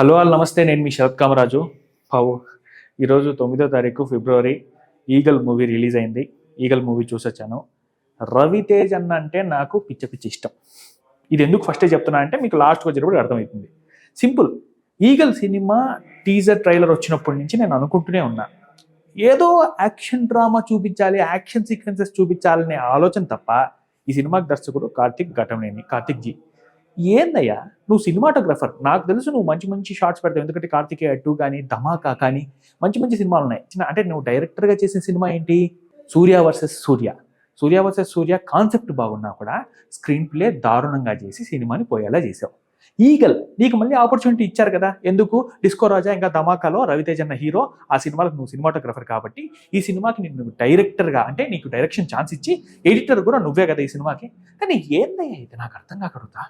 Hello all నమస్తే నేను మీ శరత్ కామరాజు. పావు ఈరోజు తొమ్మిదో తారీఖు ఫిబ్రవరి ఈగల్ మూవీ రిలీజ్ అయింది. ఈగల్ మూవీ చూసొచ్చాను. రవితేజ్ అన్న అంటే నాకు పిచ్చ పిచ్చి ఇష్టం. ఇది ఎందుకు ఫస్టే చెప్తున్నా అంటే మీకు లాస్ట్కి వచ్చినప్పుడు అర్థమవుతుంది simple Eagle cinema teaser trailer వచ్చినప్పటి నుంచి నేను అనుకుంటూనే ఉన్నా. ఏదో యాక్షన్ డ్రామా చూపించాలి యాక్షన్ సీక్వెన్సెస్ చూపించాలనే ఆలోచన తప్ప ఈ సినిమాకి దర్శకుడు కార్తిక్ ఘటమనేని కార్తిక్ జీ. ఏందయ్యా? నువ్వు సినిమాటోగ్రఫర్. నాకు తెలుసు నువ్వు మంచి మంచి షార్ట్స్ పెడతావు. ఎందుకంటే కార్తికేయ టూ కానీ ధమాకా కానీ మంచి మంచి సినిమాలు ఉన్నాయి. చిన్న అంటే నువ్వు డైరెక్టర్గా చేసిన సినిమా ఏంటి? Surya versus Surya. Surya versus Surya concept బాగున్నా కూడా స్క్రీన్ ప్లే దారుణంగా చేసి సినిమాని పోయేలా చేసావు. ఈగల్ నీకు మళ్ళీ ఆపర్చునిటీ ఇచ్చారు కదా? ఎందుకు? డిస్కో రాజా ఇంకా ధమాకాలో రవితేజ్ అన్న హీరో ఆ సినిమాలకు నువ్వు సినిమాటోగ్రఫర్ కాబట్టి ఈ సినిమాకి నేను డైరెక్టర్గా అంటే నీకు డైరెక్షన్ ఛాన్స్ ఇచ్చి ఎడిటర్ కూడా నువ్వే కదా ఈ సినిమాకి. కానీ ఏందయ్యా ఇది? నాకు అర్థం కాకూడదా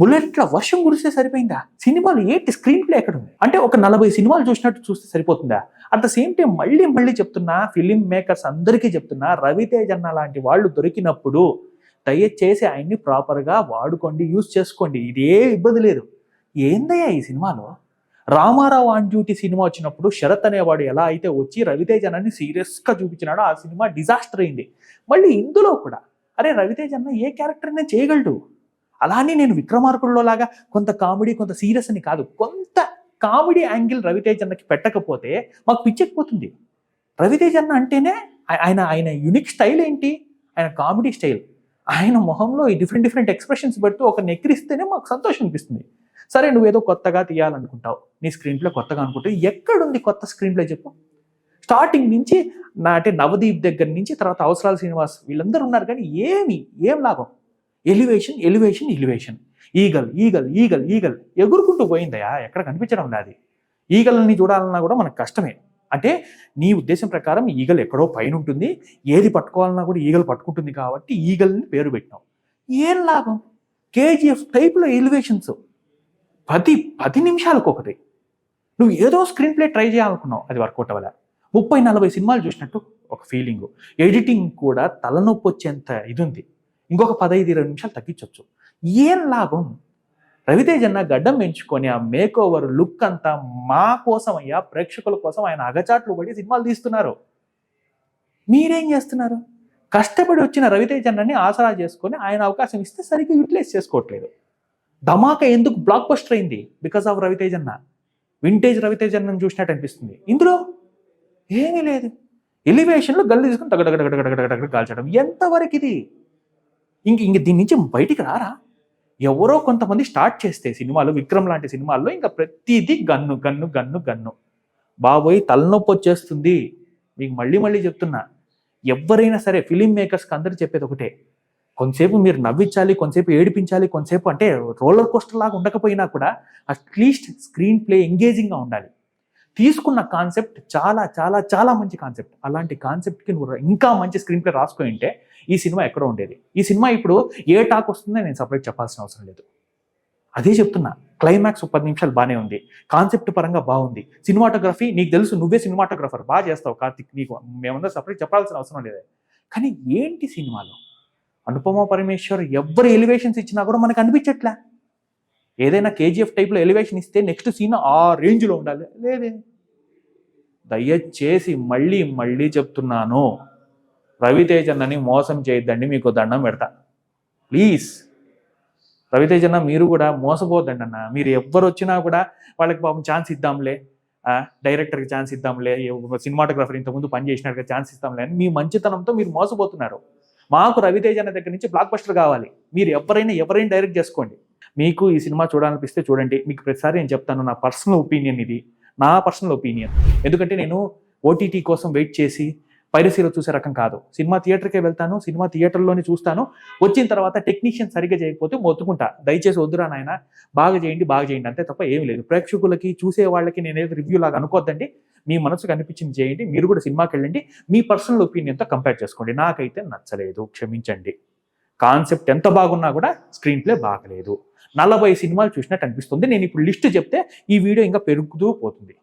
బుల్లెట్ల వర్షం కురిస్తే సరిపోయిందా? సినిమాలు ఏంటి? స్క్రీన్ ప్లే ఎక్కడ ఉంది? అంటే ఒక నలభై సినిమాలు చూసినట్టు చూస్తే సరిపోతుందా? అట్ ద సేమ్ టైం మళ్ళీ మళ్ళీ చెప్తున్నా ఫిలిం మేకర్స్ అందరికీ చెప్తున్నా రవితేజ్ అన్న లాంటి వాళ్ళు దొరికినప్పుడు దయచేసి ఆయన్ని ప్రాపర్గా వాడుకోండి యూజ్ చేసుకోండి. ఇదే ఇబ్బంది లేదు. ఏందయ్యా ఈ సినిమాలో? రామారావు ఆన్ డ్యూటీ సినిమా వచ్చినప్పుడు శరత్ అనేవాడు ఎలా అయితే వచ్చి రవితేజ్ అన్నని సీరియస్గా చూపించినాడో ఆ సినిమా డిజాస్టర్ అయింది. మళ్ళీ ఇందులో కూడా అరే రవితేజ్ అన్న ఏ క్యారెక్టర్ అయినా చేయగలడు? అలానే నేను విక్రమార్కుల్లో లాగా కొంత కామెడీ కొంత సీరియస్ అని కాదు కొంత కామెడీ యాంగిల్ రవితేజ్ అన్నకి పెట్టకపోతే మాకు పిచ్చెక్కిపోతుంది. రవితేజ్ అన్న అంటేనే ఆయన ఆయన యునిక్ స్టైల్ ఏంటి? ఆయన కామెడీ స్టైల్. ఆయన మొహంలో ఈ డిఫరెంట్ డిఫరెంట్ ఎక్స్ప్రెషన్స్ పెడుతూ ఒక నెక్కిరిస్తేనే మాకు సంతోషం అనిపిస్తుంది. సరే నువ్వేదో కొత్తగా తీయాలనుకుంటావు నీ స్క్రీన్ ప్లే కొత్తగా అనుకుంటావు ఎక్కడుంది కొత్త స్క్రీన్ ప్లే చెప్పు. స్టార్టింగ్ నుంచి నా అంటే నవదీప్ దగ్గర నుంచి తర్వాత అవసరాల శ్రీనివాస్ వీళ్ళందరూ ఉన్నారు కానీ ఏమి ఏం లాభం? Elevation elevation elevation Eagle Eagle Eagle Eagle ఎగురుకుంటూ పోయిందయా ఎక్కడ కనిపించడం లేదు ఈగల్ని చూడాలన్నా కూడా మనకు కష్టమే. అంటే నీ ఉద్దేశం ప్రకారం ఈగల్ ఎక్కడో పైన ఉంటుంది ఏది పట్టుకోవాలన్నా కూడా ఈగలు పట్టుకుంటుంది కాబట్టి ఈగల్ని పేరు పెట్టినావు ఏం లాభం? కేజీఎఫ్ టైప్లో ఎలివేషన్స్ పది పది నిమిషాలకు ఒకటి నువ్వు ఏదో స్క్రీన్ ప్లే ట్రై చేయాలనుకున్నావు. అది వర్కౌట్ అవ్వలే. ముప్పై నలభై సినిమాలు చూసినట్టు ఒక ఫీలింగ్ ఎడిటింగ్ కూడా తలనొప్పి వచ్చేంత ఇది ఉంది ఇంకొక పదహైదు ఇరవై నిమిషాలు తగ్గించవచ్చు ఏం లాభం రవితేజ్ అన్న గడ్డం పెంచుకొని ఆ మేక్ ఓవర్ లుక్ అంతా మా కోసం అయ్యా ప్రేక్షకుల కోసం ఆయన అగచాట్లు పడి సినిమాలు తీస్తున్నారు మీరేం చేస్తున్నారు కష్టపడి వచ్చిన రవితేజ్ అన్నని ఆసరా చేసుకొని ఆయన అవకాశం ఇస్తే సరిగ్గా యూటిలైజ్ చేసుకోవట్లేదు ధమాకా ఎందుకు బ్లాక్ బస్టర్ అయింది బికాస్ ఆఫ్ రవితేజ్ అన్న వింటేజ్ రవితేజ్ అన్నని చూసినట్టు అనిపిస్తుంది ఇందులో ఏమీ లేదు ఎలివేషన్లో గల్లు తీసుకుని తగడగడగడగడగడగడ తగ కాల్చడం ఎంతవరకు ఇది ఇంక ఇంక దీని నుంచి బయటికి రారా? ఎవరో కొంతమంది స్టార్ట్ చేస్తే సినిమాలు విక్రమ్ లాంటి సినిమాల్లో ఇంకా ప్రతిదీ గన్ను గన్ను గన్ను గన్ను. బాబోయ్ తలనొప్పి వచ్చేస్తుంది. మీకు మళ్ళీ మళ్ళీ చెప్తున్నా. ఎవరైనా సరే ఫిలిం మేకర్స్కి అందరూ చెప్పేది ఒకటే. కొంతసేపు మీరు నవ్వించాలి కొంతసేపు ఏడిపించాలి కొంతసేపు అంటే రోలర్ కోస్టర్ లాగా ఉండకపోయినా కూడా అట్లీస్ట్ స్క్రీన్ ప్లే ఎంగేజింగ్గా ఉండాలి. తీసుకున్న కాన్సెప్ట్ చాలా చాలా చాలా మంచి కాన్సెప్ట్ అలాంటి కాన్సెప్ట్కి నువ్వు ఇంకా మంచి స్క్రీన్ ప్లే రాసుకుంటే ఉంటే ఈ సినిమా ఎక్కడ ఉండేది. ఈ సినిమా ఇప్పుడు ఏ టాక్ వస్తుందో నేను సపరేట్ చెప్పాల్సిన అవసరం లేదు. అదే చెప్తున్నా క్లైమాక్స్ పది నిమిషాలు బాగానే ఉంది. కాన్సెప్ట్ పరంగా బాగుంది. సినిమాటోగ్రఫీ నీకు తెలుసు నువ్వే సినిమాటోగ్రఫర్ బాగా చేస్తావు కార్తిక్ నీకు మేమందరూ సపరేట్ చెప్పాల్సిన అవసరం లేదు. కానీ ఏంటి సినిమాలో? అనుపమ పరమేశ్వర్ ఎవరు ఎలివేషన్స్ ఇచ్చినా కూడా మనకు అనిపించట్లే? ఏదైనా కేజీఎఫ్ టైప్లో ఎలివేషన్ ఇస్తే నెక్స్ట్ సీన్ ఆ రేంజ్లో ఉండాలి. లేదే. దయచేసి మళ్ళీ మళ్ళీ చెప్తున్నాను. రవితేజ్ అన్నని మోసం చేయొద్దండి మీకు దండం పెడతా. ప్లీజ్. రవితేజ్ అన్న మీరు కూడా మోసపోద్దండి అన్న. మీరు ఎవ్వరు వచ్చినా కూడా వాళ్ళకి పాపం ఛాన్స్ ఇద్దాంలే. డైరెక్టర్కి ఛాన్స్ ఇద్దాంలే. సినిమాటోగ్రఫర్ ఇంతకుముందు పని చేసినట్టుగా ఛాన్స్ ఇస్తాంలే అని మీ మంచితనంతో మీరు మోసపోతున్నారు. మాకు రవితేజ్ అన్న దగ్గర నుంచి బ్లాక్ బస్టర్ కావాలి. మీరు ఎవరైనా ఎవరైనా డైరెక్ట్ చేసుకోండి. మీకు ఈ సినిమా చూడాలనిపిస్తే చూడండి. మీకు ప్రతిసారి నేను చెప్తాను నా పర్సనల్ ఒపీనియన్ ఇది. నా పర్సనల్ ఒపీనియన్. ఎందుకంటే నేను ఓటీటీ కోసం వెయిట్ చేసి పైరసీలో చూసే రకం కాదు. సినిమా థియేటర్కే వెళ్తాను సినిమా థియేటర్లోనే చూస్తాను. వచ్చిన తర్వాత టెక్నీషియన్ సరిగ్గా చేయకపోతే మొత్తుకుంటా. దయచేసి వద్దురా నాయన బాగా చేయండి బాగా చేయండి. అంతే తప్ప ఏమి లేదు. ప్రేక్షకులకి చూసే వాళ్ళకి నేనేదో రివ్యూ లాగా అనుకోద్దండి. మీ మనసుకు అనిపించింది చేయండి. మీరు కూడా సినిమాకి వెళ్ళండి మీ పర్సనల్ ఒపీనియన్తో కంపేర్ చేసుకోండి. నాకైతే నచ్చలేదు. క్షమించండి. కాన్సెప్ట్ ఎంత బాగున్నా కూడా స్క్రీన్ ప్లే బాగలేదు. నలభై సినిమాలు చూసినట్టు అనిపిస్తుంది. నేను ఇప్పుడు లిస్ట్ చెప్తే ఈ వీడియో ఇంకా పెరుగుతూ పోతుంది.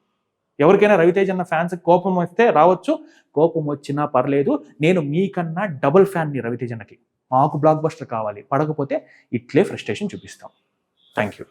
ఎవరికైనా రవితేజ్ అన్న ఫ్యాన్స్ కోపం వస్తే రావచ్చు. కోపం వచ్చినా పర్లేదు. నేను మీకన్నా డబుల్ ఫ్యాన్ని రవితేజ్ అన్నకి. మాకు బ్లాక్ బస్టర్ కావాలి. పడకపోతే ఇట్లే ఫ్రస్ట్రేషన్ చూపిస్తాం. Thank you